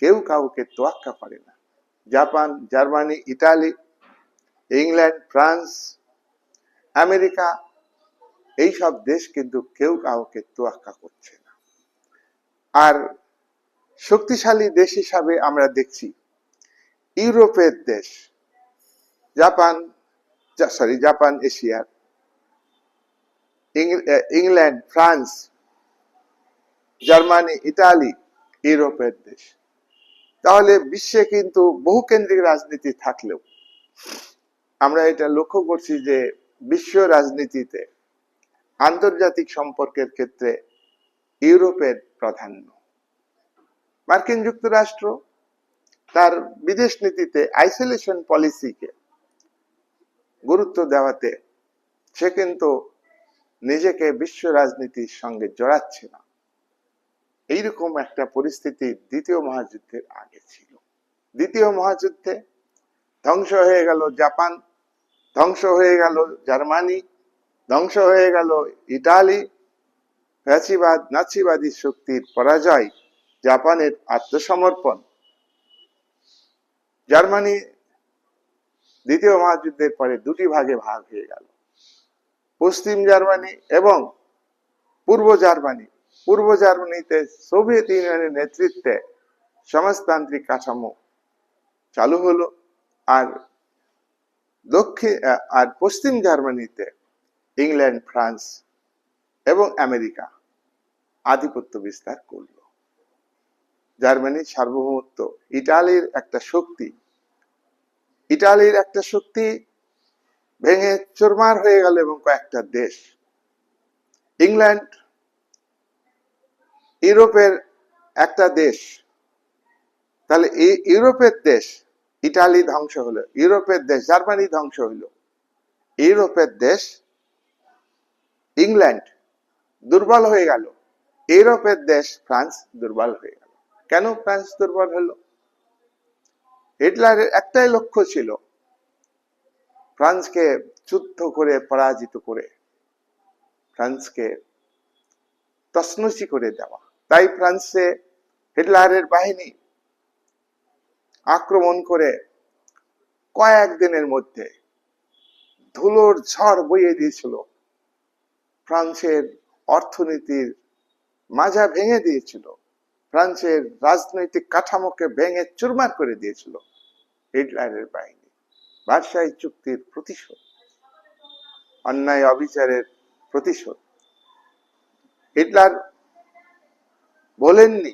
কেউ কাউকে তোয়াক্কা করে না। Japan, Germany, Italy, England, France, America এই সব দেশ কিন্তু কেউ কাউকে তোয়াক্কা করছে না। আর শক্তিশালী দেশ হিসাবে আমরা দেখছি ইউরোপের দেশ, জাপান সরি, জাপান এশিয়ার ইংল্যান্ড, ফ্রান্স, জার্মানি, ইটালি, ইউরোপের দেশ। তাহলে বিশ্বে কিন্তু বহুকেন্দ্রিক রাজনীতি থাকলেও আমরা এটা লক্ষ্য করছি যে বিশ্ব রাজনীতিতে আন্তর্জাতিক সম্পর্কের ক্ষেত্রে ইউরোপের প্রাধান্য। মার্কিন যুক্তরাষ্ট্র তার বিদেশ নীতিতে আইসোলেশন পলিসিকে গুরুত্ব দেওয়াতে সে কিন্তু নিজেকে বিশ্ব রাজনীতির সঙ্গে জড়াচ্ছে না। এইরকম একটা পরিস্থিতি দ্বিতীয় মহাযুদ্ধের আগে ছিল। দ্বিতীয় মহাযুদ্ধে ধ্বংস হয়ে গেল জাপান, ধ্বংস হয়ে গেল জার্মানি, ধ্বংস হয়ে গেল ইটালি। ফ্যাসিবাদ নাচিবাদী শক্তির পরাজয়, জাপানের আত্মসমর্পণ। জার্মানি দ্বিতীয় মহাযুদ্ধের পরে দুটি ভাগে ভাগ হয়ে গেল। পশ্চিম জার্মানি এবং পূর্ব জার্মানি। পূর্ব জার্মানিতে সোভিয়েত ইউনিয়নের নেতৃত্বে সমাজতান্ত্রিক কাঠামো চালু হলো আর দক্ষিণ আর পশ্চিম জার্মানিতে ইংল্যান্ড, ফ্রান্স এবং আমেরিকা আধিপত্য বিস্তার করল। জার্মানির সার্বভৌমত্ব ইটালির একটা শক্তি। ইটালির একটা শক্তি ভেঙে চুরমার হয়ে গেল এবং কয়েকটা দেশ। ইংল্যান্ড ইউরোপের একটা দেশ। তাহলে ইউরোপের দেশ ইটালি ধ্বংস হলো, ইউরোপের দেশ জার্মানি ধ্বংস হইল। ইউরোপের দেশ ইংল্যান্ড দুর্বল হয়ে গেল। ইউরোপের দেশ ফ্রান্স দুর্বল হয়ে গেল। কেন ফ্রান্স দুর্বল হলো? হিটলারের একটাই লক্ষ্য ছিল ফ্রান্সকে যুদ্ধ করে, পরাজিত করে, ফ্রান্সকে তসনসি করে দেওয়া। তাই ফ্রান্সে হিটলারের বাহিনী আক্রমণ করে কয়েক দিনের মধ্যে ধুলোর ঝড় বইয়ে দিয়েছিল। ফ্রান্সের অর্থনীতির মাজা ভেঙে দিয়েছিল। ফ্রান্সের রাজনৈতিক কাঠামোকে ভেঙে চুরমার করে দিয়েছিল হিটলারের বাহিনী। ভার্সাই চুক্তির প্রতিশোধ, অন্যায় অবিচারের প্রতিশোধ। হিটলার বলেননি।